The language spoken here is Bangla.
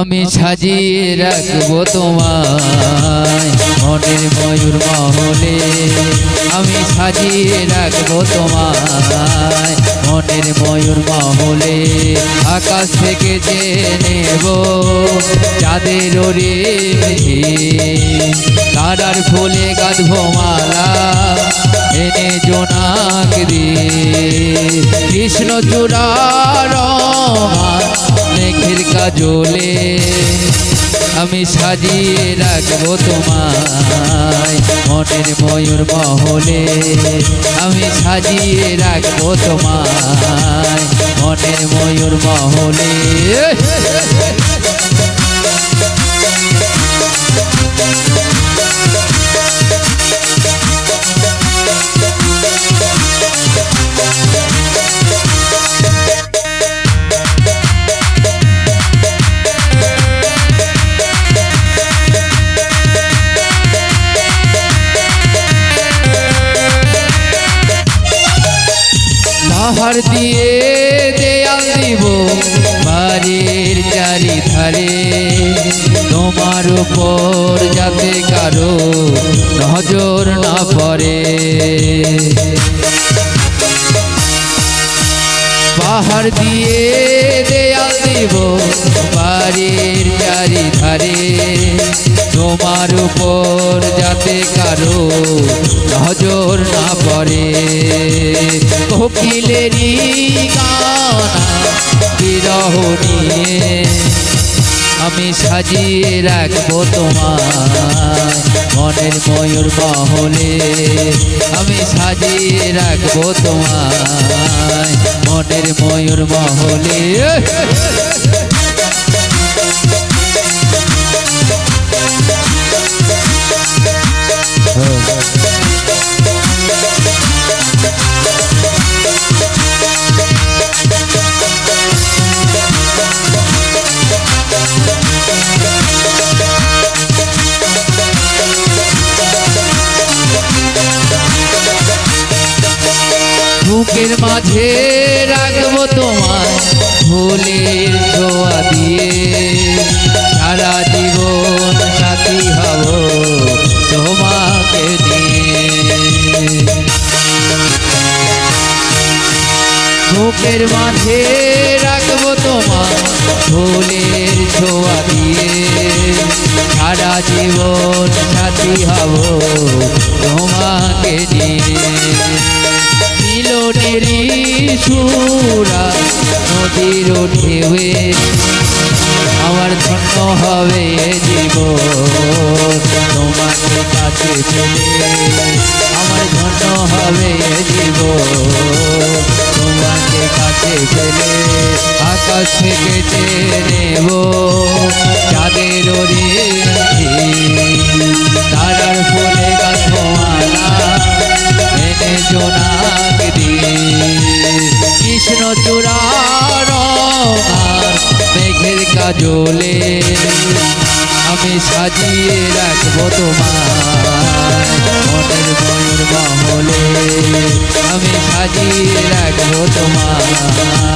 আমি সাজিয়ে রাখব তোমায়। মনের ময়ূর মহলে আমি সাজিয়ে রাখব তোমায়। মনের ময়ূর মহলে আকাশ থেকে যে নেব চাঁদের রে তারার ফুলে গাঁধবো মালা এনে জোনাক দিয়ে। কৃষ্ণ চূড়ার মেঘের কাজলে আমি সাজিয়ে রাখব তোমায়। মনের ময়ূর মহলে আমি সাজিয়ে রাখব তোমায়। মনের ময়ূর মহলে। পাহাড় দিয়ে দেয়াল দিব বাড়ির চারিধারে। তোমার উপর যাতে কারও নজর না পড়ে। পাহাড় দিয়ে দেয়াল দিব বাড়ির চারিধারে। তোমার উপর যাতে কারও নজর না পড়ে। বিরহ নিয়ে আমি সাজিয়ে রাখব তোমার মনের ময়ূর মহলে আমি সাজিয়ে রাখব তোমার মনের ময়ূর মহলে বুকের মাঝে রাখব তোমায় ফুলের ছোঁয়া দিয়ে। সারা জীবন সাথী হব তোমাকে নিয়ে বুকের মাঝে রাখব তোমার ফুলের ছোঁয়া দিয়ে। সারা জীবন সাথী হব তোমাকে নিয়ে মিলনেরই সুরা নদীর ঢেউয়ে আমার ধন্য হবে জীব তোমাকে কাছে পেলে আমার ধন্য হবে জীব তোমাকে কাছে পেলে আকাশ থেকে নেব চাঁদের রে তারার ফলে কাজলে আমি সাজিয়ে রাখব তোমার মনের ময়ূর মহলে আমি সাজিয়ে রাখব তোমার